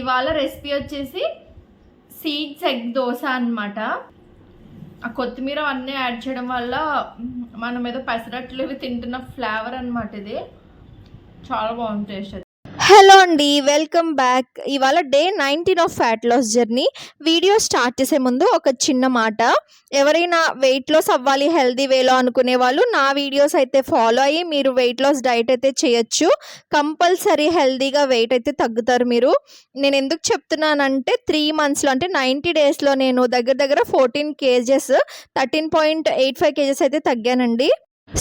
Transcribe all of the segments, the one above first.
ఇవాళ రెసిపీ వచ్చేసి seeds egg dosa అన్నమాట. ఆ కొత్తిమీర అన్నీ యాడ్ చేయడం వల్ల మనం ఏదో పెసరట్లు తింటున్న ఫ్లేవర్ అనమాట ఇది. చాలా బాగుంది టేస్ట్ హలో అండి వెల్కమ్ బ్యాక్. ఇవాళ day nineteen of fat loss journey. Video start చేసే ముందు ఒక చిన్న మాట. ఎవరైనా వెయిట్ లాస్ అవ్వాలి హెల్దీ వేలో అనుకునే వాళ్ళు నా వీడియోస్ అయితే ఫాలో అయ్యి మీరు వెయిట్ లాస్ డైట్ అయితే చేయొచ్చు. కంపల్సరీ హెల్దీగా వెయిట్ అయితే తగ్గుతారు మీరు. నేను ఎందుకు చెప్తున్నానంటే త్రీ మంత్స్లో అంటే నైంటీ డేస్లో నేను దగ్గర దగ్గర fourteen kgs thirteen point eight five kgs అయితే తగ్గానండి.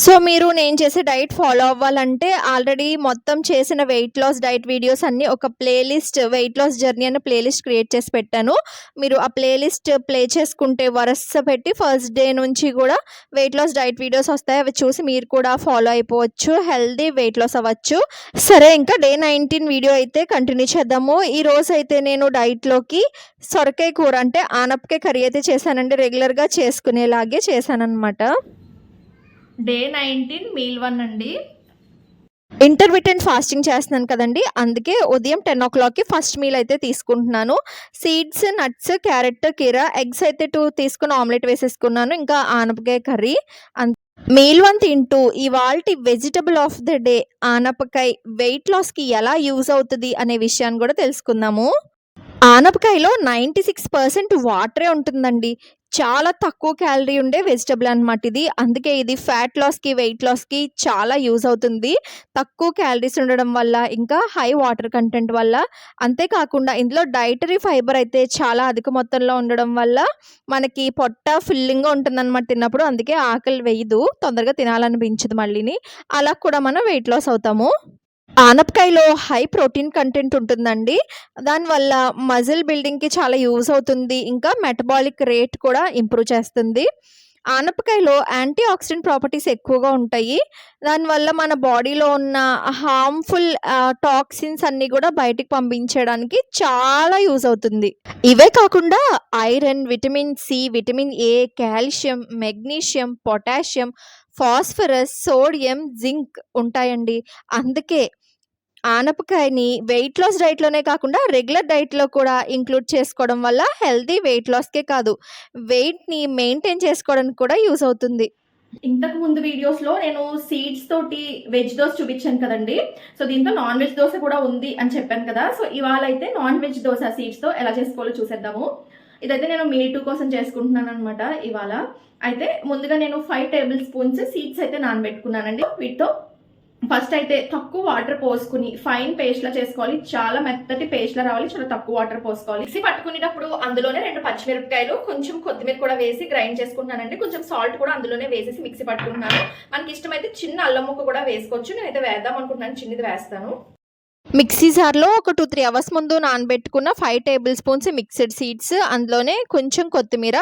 సో మీరు నేను చేసే డైట్ ఫాలో అవ్వాలంటే ఆల్రెడీ మొత్తం చేసిన వెయిట్ లాస్ డైట్ వీడియోస్ అన్నీ ఒక ప్లేలిస్ట్ వెయిట్ లాస్ జర్నీ అనే ప్లేలిస్ట్ క్రియేట్ చేసి పెట్టాను. మీరు ఆ ప్లేలిస్ట్ ప్లే చేసుకుంటే వరుస పెట్టి ఫస్ట్ డే నుంచి కూడా వెయిట్ లాస్ డైట్ వీడియోస్ వస్తాయి. అవి చూసి మీరు కూడా ఫాలో అయిపోవచ్చు. హెల్దీ వెయిట్ లాస్ అవ్వచ్చు. సరే ఇంకా డే నైన్టీన్ వీడియో అయితే కంటిన్యూ చేద్దాము. ఈ రోజు అయితే నేను డైట్లోకి సొరకాయ కూర అంటే ఆనపకాయ కర్రీ అయితే చేశానండి. రెగ్యులర్గా చేసుకునేలాగే చేశానన్నమాట. డే నైన్టీన్ మీల్ వన్ అండి. ఇంటర్మీడియట్ ఫాస్టింగ్ చేస్తున్నాను కదండి. అందుకే ఉదయం టెన్ ఓ క్లాక్కి ఫస్ట్ మీల్ అయితే తీసుకుంటున్నాను. సీడ్స్ నట్స్ క్యారెట్ కీర ఎగ్స్ అయితే టూ తీసుకుని ఆమ్లెట్ వేసేసుకున్నాను. ఇంకా ఆనపకాయ కర్రీ. అంత మీల్ వన్ తింటూ ఇవాల్టి వెజిటబుల్ ఆఫ్ ద డే ఆనపకాయ వెయిట్ లాస్కి ఎలా యూజ్ అవుతుంది అనే విషయాన్ని కూడా తెలుసుకుందాము. ఆనపకాయలో నైంటీ సిక్స్ పర్సెంట్ వాటరే ఉంటుందండి. చాలా తక్కువ క్యాలరీ ఉండే వెజిటబుల్ అనమాట ఇది. అందుకే ఇది ఫ్యాట్ లాస్కి వెయిట్ లాస్కి చాలా యూజ్ అవుతుంది. తక్కువ క్యాలరీస్ ఉండడం వల్ల ఇంకా హై వాటర్ కంటెంట్ వల్ల. అంతేకాకుండా ఇందులో డైటరీ ఫైబర్ అయితే చాలా అధిక మొత్తంలో ఉండడం వల్ల మనకి పొట్ట ఫిల్లింగ్గా ఉంటుందన్నమాట తిన్నప్పుడు. అందుకే ఆకలి వేయదు తొందరగా తినాలనిపించదు మళ్ళీని. అలా కూడా మనం వెయిట్ లాస్ అవుతాము. ఆనపకాయలో హై ప్రోటీన్ కంటెంట్ ఉంటుందండి. దానివల్ల మజిల్ బిల్డింగ్కి చాలా యూజ్ అవుతుంది. ఇంకా మెటబాలిక్ రేట్ కూడా ఇంప్రూవ్ చేస్తుంది. ఆనపకాయలో యాంటీ ఆక్సిడెంట్ ప్రాపర్టీస్ ఎక్కువగా ఉంటాయి. దానివల్ల మన బాడీలో ఉన్న హార్మ్ఫుల్ టాక్సిన్స్ అన్నీ కూడా బయటికి పంపించడానికి చాలా యూజ్ అవుతుంది. ఇవే కాకుండా iron vitamin C vitamin A calcium magnesium potassium phosphorus sodium zinc ఉంటాయండి. అందుకే ఆనపకాయని వెయిట్ లాస్ డైట్లోనే కాకుండా రెగ్యులర్ డైట్లో కూడా ఇంక్లూడ్ చేసుకోవడం వల్ల హెల్తీ వెయిట్ లాస్కే కాదు వెయిట్ని మెయింటైన్ చేసుకోవడానికి కూడా యూస్ అవుతుంది. ఇంతకు ముందు వీడియోస్లో నేను సీడ్స్ తోటి వెజ్ దోశ చూపించాను కదండి. సో దీంతో నాన్ వెజ్ దోశ కూడా ఉంది అని చెప్పాను కదా. సో ఇవాళ అయితే నాన్ వెజ్ దోశ సీడ్స్తో ఎలా చేసుకోవాలో చూసేద్దాము. ఇదైతే నేను మీల్ టూ కోసం చేసుకుంటున్నాను అనమాట ఇవాళ. అయితే ముందుగా నేను ఫైవ్ టేబుల్ స్పూన్స్ సీడ్స్ అయితే నానబెట్టుకున్నానండి. వీటితో ఫస్ట్ అయితే తక్కువ వాటర్ పోసుకుని ఫైన్ పేస్ట్లా చేసుకోవాలి. చాలా మెత్తటి పేస్ట్లా రావాలి. చాలా తక్కువ వాటర్ పోసుకోవాలి. మిక్సీ పట్టుకునేటప్పుడు అందులోనే రెండు పచ్చిమిరపకాయలు కొంచెం కొత్తిమీర కూడా వేసి గ్రైండ్ చేసుకుంటున్నానండి. కొంచెం సాల్ట్ కూడా అందులోనే వేసేసి మిక్సీ పట్టుకుంటున్నాను. మనకి ఇష్టమైతే చిన్న అల్లం ముక్క కూడా వేసుకోవచ్చు. నేనైతే వేద్దాం అనుకుంటున్నాను. చిన్నది వేస్తాను. మిక్సీ జార్లో ఒక టూ త్రీ అవర్స్ ముందు నానబెట్టుకున్న five tablespoons mixed seeds అందులోనే కొంచెం కొత్తిమీర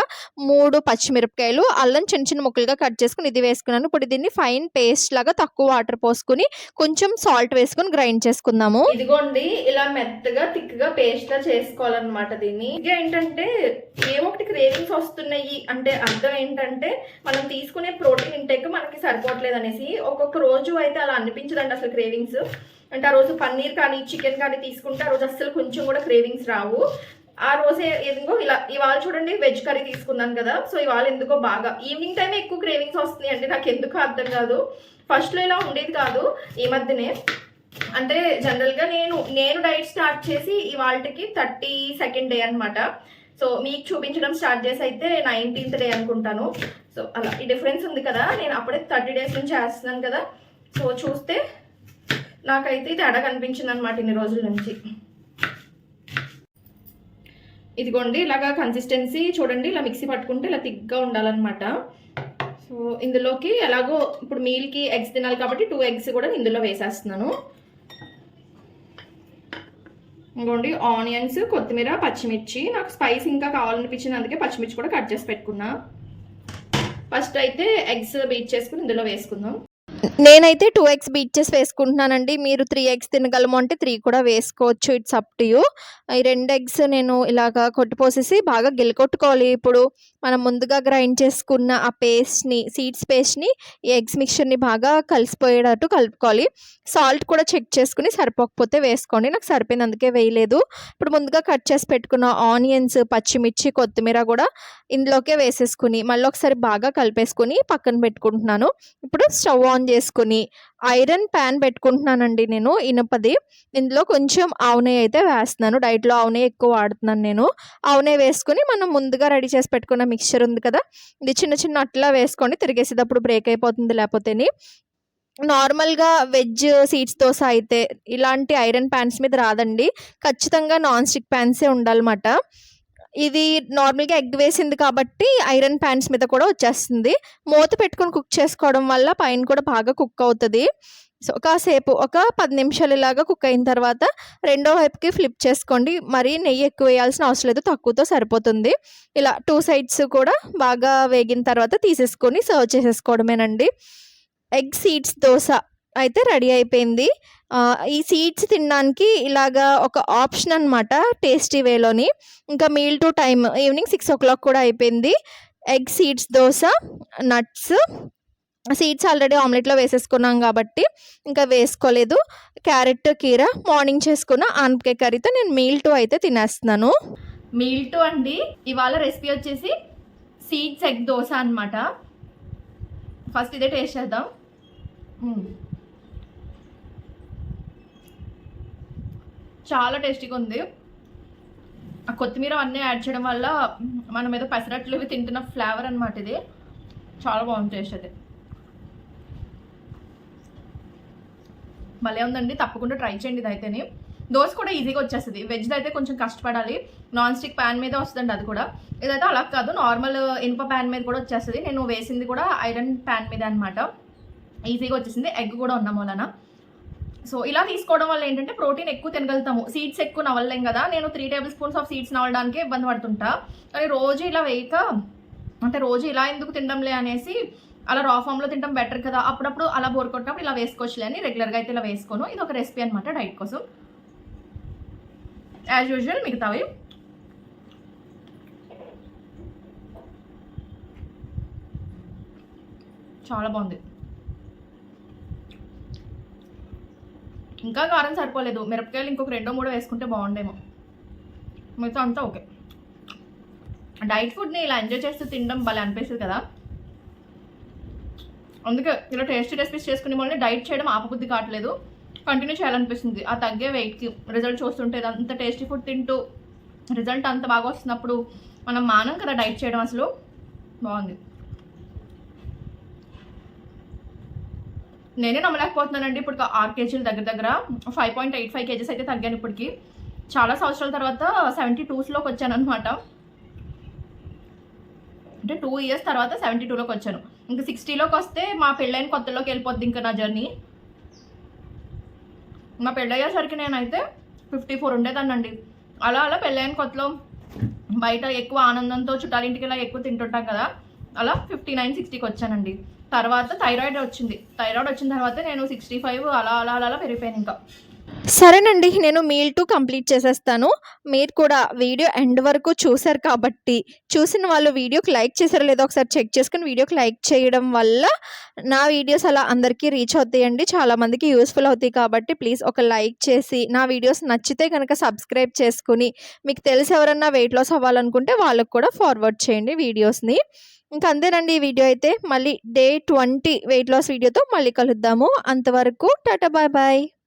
మూడు పచ్చిమిరపకాయలు అల్లం చిన్న చిన్న ముక్కలుగా కట్ చేసుకుని ఇది వేసుకున్నాను. ఇప్పుడు దీన్ని ఫైన్ పేస్ట్ లాగా తక్కువ వాటర్ పోసుకుని కొంచెం సాల్ట్ వేసుకుని గ్రైండ్ చేసుకుందాము. ఇదిగోండి ఇలా మెత్తగా థిక్గా పేస్ట్ లా చేసుకోవాలన్నమాట దీన్ని. ఇంకా ఏంటంటే ఏమొకటి ఒకటి క్రేవింగ్స్ వస్తున్నాయి. అంటే అర్థం ఏంటంటే మనం తీసుకునే ప్రోటీన్ ఇంటేక్ మనకి సరిపోవట్లేదు అనేసి ఒక్కొక్క రోజు అయితే అలా అనిపించదండి అసలు క్రేవింగ్స్. అంటే ఆ రోజు పన్నీర్ కానీ చికెన్ కానీ తీసుకుంటే ఆ రోజు అస్సలు కొంచెం కూడా క్రేవింగ్స్ రావు. ఆ రోజే ఎందుకో ఇలా ఇవాళ చూడండి వెజ్ కర్రీ తీసుకున్నాను కదా. సో ఇవాళ ఎందుకో బాగా. ఈవినింగ్ టైమే ఎక్కువ క్రేవింగ్స్ వస్తున్నాయి అంటే నాకు ఎందుకో అర్థం కాదు. ఫస్ట్లో ఇలా ఉండేది కాదు ఈ మధ్యనే. అంటే జనరల్గా నేను నేను డైట్ స్టార్ట్ చేసి ఇవాళకి థర్టీ సెకండ్ డే అనమాట సో మీకు చూపించడం స్టార్ట్ చేసి అయితే నైన్టీన్త్ డే అనుకుంటాను. సో అలా ఈ డిఫరెన్స్ ఉంది కదా. నేను అప్పుడే థర్టీ డేస్ నుంచి చేస్తున్నాను కదా. సో చూస్తే నాకైతే తేడా కనిపించింది అనమాట ఇన్ని రోజుల నుంచి. ఇదిగోండి ఇలాగా కన్సిస్టెన్సీ చూడండి ఇలా మిక్సీ పట్టుకుంటే ఇలా థిక్గా ఉండాలన్నమాట. సో ఇందులోకి ఎలాగో ఇప్పుడు మీల్కి ఎగ్స్ తినాలి కాబట్టి టూ ఎగ్స్ కూడా ఇందులో వేసేస్తున్నాను. ఇంకోండి ఆనియన్స్ కొత్తిమీర పచ్చిమిర్చి. నాకు స్పైస్ ఇంకా కావాలనిపించింది అందుకే పచ్చిమిర్చి కూడా కట్ చేసి పెట్టుకున్నా. ఫస్ట్ అయితే ఎగ్స్ బీట్ చేసుకుని ఇందులో వేసుకుందాం. నేనైతే టూ ఎగ్స్ బీచెస్ వేసుకుంటున్నానండి. మీరు త్రీ ఎగ్స్ తినగలము అంటే త్రీ కూడా వేసుకోవచ్చు. ఇట్స్ అప్ టు యూ ఈ రెండు ఎగ్స్ నేను ఇలాగా కొట్టిపోసేసి బాగా గిలకొట్టుకోవాలి ఇప్పుడు మనం ముందుగా గ్రైండ్ చేసుకున్న ఆ పేస్ట్ని సీడ్స్ పేస్ట్ని ఈ ఎగ్స్ మిక్చర్ని బాగా కలిసిపోయేటట్టు కలుపుకోవాలి. సాల్ట్ కూడా చెక్ చేసుకుని సరిపోకపోతే వేసుకోండి. నాకు సరిపోయింది అందుకే వేయలేదు. ఇప్పుడు ముందుగా కట్ చేసి పెట్టుకున్న ఆనియన్స్ పచ్చిమిర్చి కొత్తిమీర కూడా ఇందులోకే వేసేసుకుని మళ్ళీ ఒకసారి బాగా కలిపేసుకుని పక్కన పెట్టుకుంటున్నాను. ఇప్పుడు స్టవ్ ఆన్ చేసుకుని ఐరన్ ప్యాన్ పెట్టుకుంటున్నానండి నేను ఇనుపది. ఇందులో కొంచెం ఆవునే అయితే వేస్తున్నాను. డైట్లో ఆవునే ఎక్కువ వాడుతున్నాను నేను. ఆవునే వేసుకుని మనం ముందుగా రెడీ చేసి పెట్టుకున్న మిక్చర్ ఉంది కదా ఇది చిన్న చిన్న అట్లా వేసుకోండి తిరిగేసేటప్పుడు బ్రేక్ అయిపోతుంది లేకపోతేని. నార్మల్గా వెజ్ సీడ్స్ దోశ అయితే ఇలాంటి ఐరన్ ప్యాన్స్ మీద రాదండి. ఖచ్చితంగా నాన్ స్టిక్ ప్యాన్సే ఉండాలన్నమాట. ఇది నార్మల్గా ఎగ్ వేసింది కాబట్టి ఐరన్ ప్యాన్స్ మీద కూడా వచ్చేస్తుంది. మూత పెట్టుకొని కుక్ చేసుకోవడం వల్ల పైన కూడా బాగా కుక్ అవుతుంది. సో కాసేపు ఒక పది నిమిషాలు ఇలాగా కుక్ అయిన తర్వాత రెండో వైపుకి ఫ్లిప్ చేసుకోండి. మరీ నెయ్యి ఎక్కువ వేయాల్సిన అవసరం లేదు తక్కువతో సరిపోతుంది. ఇలా టూ సైడ్స్ కూడా బాగా వేగిన తర్వాత తీసేసుకొని సర్వ్ చేసేసుకోవడమేనండి. ఎగ్ సీడ్స్ దోశ అయితే రెడీ అయిపోయింది. ఈ సీడ్స్ తినడానికి ఇలాగా ఒక ఆప్షన్ అనమాట టేస్టీ వేలోని. ఇంకా meal two time evening six o'clock కూడా అయిపోయింది. Egg seeds dosa nuts. Seeds already ఆమ్లెట్లో వేసేసుకున్నాం కాబట్టి ఇంకా వేసుకోలేదు. క్యారెట్ కీర మార్నింగ్ చేసుకున్న ఆనపకాయ కర్రీతో నేను మీల్ టూ అయితే తినేస్తున్నాను. మీల్ టూ అండి. ఇవాళ రెసిపీ వచ్చేసి సీడ్స్ ఎగ్ దోశ అన్నమాట. ఫస్ట్ ఇదే టేస్ట్ చేద్దాం. చాలా టేస్టీగా ఉంది. ఆ కొత్తిమీర అన్నీ యాడ్ చేయడం వల్ల మనం ఏదో పెసరట్లు ఇవి తింటున్న ఫ్లేవర్ అనమాట ఇది. చాలా బాగుంది టేస్ట్ అది భలే ఉందండి. తప్పకుండా ట్రై చేయండి ఇది దోశ కూడా ఈజీగా వచ్చేస్తుంది. వెజ్ అయితే కొంచెం కష్టపడాలి. నాన్ స్టిక్ ప్యాన్ మీద వస్తుందండి అది కూడా. ఇదైతే అలా కాదు. నార్మల్ ఇనుప ప్యాన్ మీద కూడా వచ్చేస్తుంది. నేను వేసింది కూడా ఐరన్ ప్యాన్ మీద అనమాట ఈజీగా వచ్చేసింది. ఎగ్ కూడా ఉన్నాం వలన. సో ఇలా తీసుకోవడం వల్ల ఏంటంటే ప్రోటీన్ ఎక్కువ తినగలుగుతాము. సీడ్స్ ఎక్కువ నవలలేం కదా? నేను three tablespoons of seeds నవలడానికి ఇబ్బంది పడుతుంటా. కానీ రోజు ఇలా వేయక అంటే రోజు ఇలా ఎందుకు తినడంలే అనేసి అలా రా ఫామ్లో తినడం బెటర్ కదా? అప్పుడప్పుడు అలా బోర్ కొట్టినప్పుడు ఇలా వేసుకోవచ్చులే అని రెగ్యులర్గా అయితే ఇలా వేసుకోను. ఇది ఒక రెసిపీ అనమాట డైట్ కోసం. యాజ్ యూజువల్ మిగతావి. చాలా బాగుంది. ఇంకా కారం సరిపోలేదు. మిరపకాయలు ఇంకొక రెండో మూడో వేసుకుంటే బాగుండేమో. మిగతా అంతా ఓకే. డైట్ ఫుడ్ని ఇలా ఎంజాయ్ చేస్తూ తినడం భలే అనిపిస్తుంది కదా. అందుకే ఇలా టేస్టీ రెసిపీస్ చేసుకునే వాళ్ళని డైట్ చేయడం ఆపబుద్ధి కావట్లేదు. కంటిన్యూ చేయాలనిపిస్తుంది. ఆ తగ్గే వెయిట్కి రిజల్ట్ చూస్తుంటే అంత టేస్టీ ఫుడ్ తింటూ రిజల్ట్ అంత బాగా వస్తున్నప్పుడు మనం మానం కదా డైట్ చేయడం అసలు. బాగుంది. నేనే నమ్మలేకపోతున్నానండి. ఇప్పుడు ఆరు కేజీల దగ్గర దగ్గర five point eight five kgs అయితే తగ్గాను ఇప్పటికి. చాలా సంవత్సరాల తర్వాత సెవెంటీ టూస్లోకి వచ్చాను అనమాట అంటే టూ ఇయర్స్ తర్వాత సెవెంటీ టూలోకి వచ్చాను. ఇంకా సిక్స్టీలోకి వస్తే మా పెళ్ళైన కొత్తలోకి వెళ్ళిపోద్ది ఇంకా నా జర్నీ మా పెళ్ళయ్యేసరికి నేనైతే ఫిఫ్టీ ఫోర్ ఉండేదాన్నండి. అలా అలా పెళ్ళైన కొత్తలో బయట ఎక్కువ ఆనందంతో చుట్టాలింటికి ఇలా ఎక్కువ తింటుంటాం కదా. అలా ఫిఫ్టీ నైన్ సిక్స్టీకి వచ్చానండి. తర్వాత థైరాయిడ్ వచ్చింది. థైరాయిడ్ వచ్చిన తర్వాత నేను సిక్స్టీ ఫైవ్ అలా అలా అలా పెరిగిపోయాను ఇంకా. సరేనండి నేను మీల్ టూ కంప్లీట్ చేసేస్తాను. మీరు కూడా వీడియో ఎండ్ వరకు చూసారు కాబట్టి చూసిన వాళ్ళు వీడియోకి లైక్ చేశారో లేదో ఒకసారి చెక్ చేసుకుని వీడియోకి లైక్ చేయడం వల్ల నా వీడియోస్ అలా అందరికీ రీచ్ అవుతాయండి. చాలామందికి యూస్ఫుల్ అవుతాయి కాబట్టి ప్లీజ్ ఒక లైక్ చేసి నా వీడియోస్ నచ్చితే కనుక సబ్స్క్రైబ్ చేసుకుని మీకు తెలిసి ఎవరన్నా వెయిట్ లాస్ అవ్వాలనుకుంటే వాళ్ళకు కూడా ఫార్వర్డ్ చేయండి వీడియోస్ని. ఇంకా అంతేనండి ఈ వీడియో అయితే. మళ్ళీ డే ట్వంటీ వెయిట్ లాస్ వీడియోతో మళ్ళీ కలుద్దాము. అంతవరకు టాటా బాయ్ బాయ్.